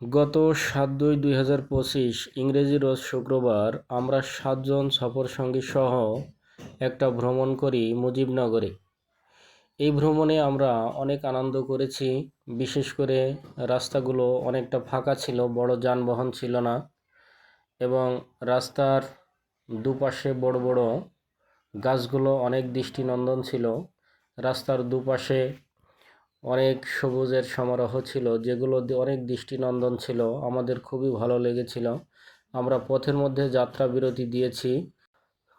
গত সাত দুই দুই হাজার পঁচিশ ইংরেজি রোজ শুক্রবার আমরা সাতজন সফরসঙ্গী সহ একটা ভ্রমণ করি মুজিবনগরে। এই ভ্রমণে আমরা অনেক আনন্দ করেছি, বিশেষ করে রাস্তাগুলো অনেকটা ফাঁকা ছিল, বড় যানবাহন ছিল না এবং রাস্তার দুপাশে বড় বড় গাছগুলো অনেক দৃষ্টিনন্দন ছিল। রাস্তার দুপাশে অনেক সবুজের সমারোহ ছিল, যেগুলো অনেক দৃষ্টিনন্দন ছিল, আমাদের খুবই ভালো লেগেছিল। আমরা পথের মধ্যে যাত্রা বিরতি দিয়েছি।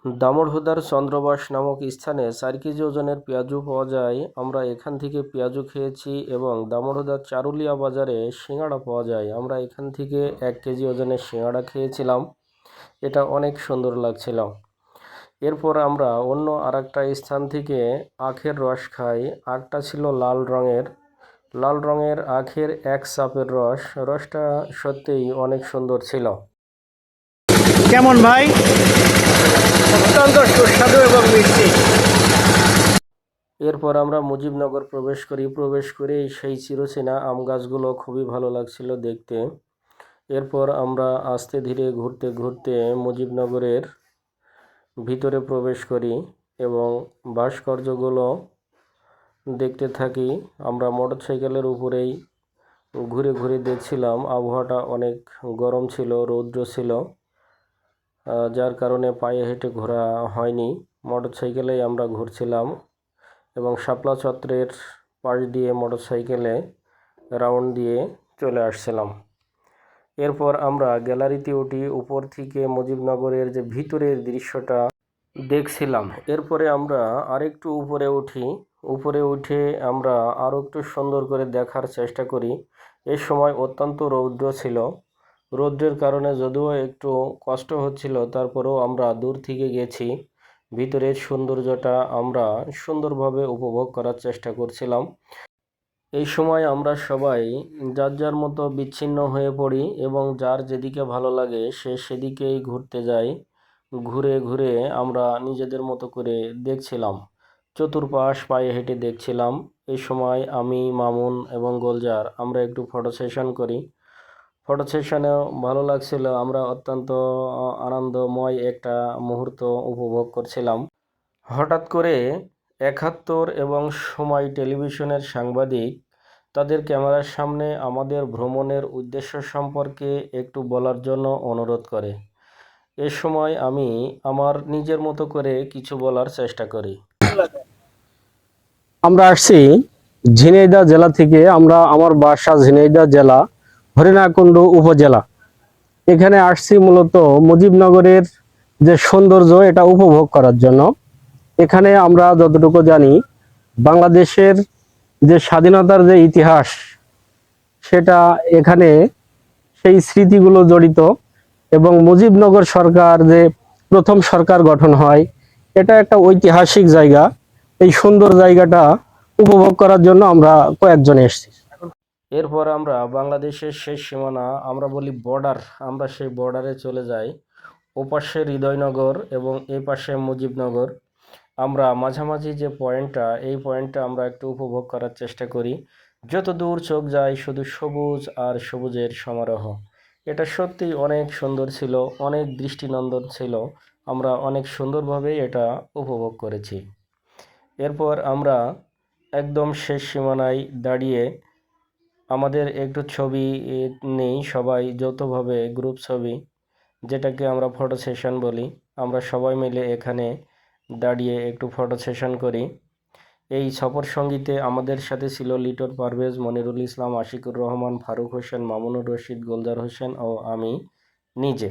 দামোড়হুদার চন্দ্রবাস নামক স্থানে চার কেজি ওজনের পেঁয়াজু পাওয়া যায়। আমরা এখান থেকে পেঁয়াজু খেয়েছি এবং দামোড়হুদার চারুলিয়া বাজারে সিঙ্গাড়া পাওয়া যায়। আমরা এখান থেকে এক কেজি ওজনের সিঙ্গাড়া খেয়েছিলাম। এটা অনেক সুন্দর লাগছিল। এরপর আমরা অন্য আরেকটা স্থান থেকে আখের রস খাই। আখটা ছিল লাল রঙের। লাল রঙের আখের এক চাপের রস। রসটা সত্যিই অনেক সুন্দর ছিল। কেমন ভাই? অত্যন্ত সুস্বাদু এবং মিষ্টি। এরপর আমরা মুজিবনগর প্রবেশ করি। প্রবেশ করেই সেই চিরচেনা আম গাছগুলো খুবই ভালো লাগছিল দেখতে। এরপর আমরা আস্তে ধীরে ঘুরতে ঘুরতে মুজিবনগরের ভিতরে প্রবেশ করি এবং ভাস্কর্যগুলো দেখতে থাকি। আমরা মোটর সাইকেলের উপরেই ঘুরে ঘুরে দেখছিলাম, আবহাওয়াটা অনেক গরম ছিল, রৌদ্র ছিল যার কারণে পায়ে হেঁটে ঘোরা হয়নি। মোটর সাইকেলেই আমরা ঘুরছিলাম এবং শাপলা চত্বরের পাশ দিয়ে মোটর সাইকেলে রাউন্ড দিয়ে চলে আসছিলাম। এরপর আমরা গ্যালারিতে উঠি, উপর থেকে মুজিবনগরের যে ভিতরের দৃশ্যটা দেখছিলাম। এরপরে আমরা আরেকটু উপরে উঠি, উপরে উঠে আমরা আরও একটু সুন্দর করে দেখার চেষ্টা করি। এই সময় অত্যন্ত রৌদ্র ছিল। রৌদ্রের কারণে যদিও একটু কষ্ট হচ্ছিল, তারপরেও আমরা দূর থেকে গেছি। ভিতরের সৌন্দর্যটা আমরা সুন্দরভাবে উপভোগ করার চেষ্টা করছিলাম। এই সময় আমরা সবাই যার যার মতো বিচ্ছিন্ন হয়ে পড়ি এবং যার যেদিকে ভালো লাগে সে সেদিকেই ঘুরতে যায় ঘুরে ঘুরে আমরা নিজেদের মতো করে দেখছিলাম। চতুর্পাশ পায়ে হেঁটে দেখছিলাম। এই সময় আমি, মামুন এবং গোলজার আমরা একটু ফটো সেশন করি। ফটো সেশনেও ভালো লাগছিল। আমরা অত্যন্ত আনন্দময় একটা মুহূর্ত উপভোগ করছিলাম। হঠাৎ করে একাত্তর এবং সময় টেলিভিশনের সাংবাদিক। তাদের ক্যামেরার সামনে আমাদের ভ্রমণের উদ্দেশ্য সম্পর্কে একটু বলার জন্য অনুরোধ করে। এ সময় আমি আমার নিজের মতো করে কিছু বলার চেষ্টা করি। আমরা আসছি ঝিনাইদা জেলা থেকে। আমরা আমার বাসা ঝিনাইদা জেলা, হরিণাকুণ্ড উপজেলা। এখানে আসছি মূলত মুজিবনগরের যে সৌন্দর্য, এটা উপভোগ করার জন্য। এখানে আমরা যতটুকু জানি, বাংলাদেশের যে স্বাধীনতার যে ইতিহাস, সেটা এখানে সেই স্মৃতিগুলো জড়িত এবং মুজিবনগর সরকার যে প্রথম সরকার গঠন হয়, এটা একটা ঐতিহাসিক জায়গা। এই সুন্দর জায়গাটা উপভোগ করার জন্য আমরা কয়েকজন এসেছি। এরপর আমরা বাংলাদেশের শেষ সীমানা, আমরা বলি বর্ডার, আমরা সেই বর্ডারে চলে যাই। ওপাশে হৃদয়নগর এবং এই পাশে মুজিবনগর। আমরা মাঝামাঝি যে পয়েন্টটা, এই পয়েন্টটা আমরা একটু উপভোগ করার চেষ্টা করি। যত দূর চোখ যায় শুধু সবুজ আর সবুজের সমারোহ। এটা সত্যিই অনেক সুন্দর ছিল, অনেক দৃষ্টিনন্দন ছিল। আমরা অনেক সুন্দরভাবে এটা উপভোগ করেছি। এরপর আমরা একদম শেষ সীমানায় দাঁড়িয়ে আমাদের একটু ছবি নেই, সবাই যৌথভাবে গ্রুপ ছবি, যেটাকে আমরা ফটো সেশন বলি। আমরা সবাই মিলে এখানে দাঁড়িয়ে একটু ফটো সেশন করি। এই সফর সঙ্গীতে আমাদের সাথে ছিল লিটন পারভেজ, মনিরুল ইসলাম, আশিকুর রহমান, ফারুক হোসেন, মামুনুর রশিদ, গোলজার হোসেন ও আমি নিজে।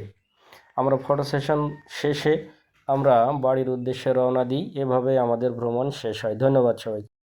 আমরা ফটো সেশন শেষে আমরা বাড়ির উদ্দেশ্যে রওনা দিই। এভাবে আমাদের ভ্রমণ শেষ হয়। ধন্যবাদ সবাই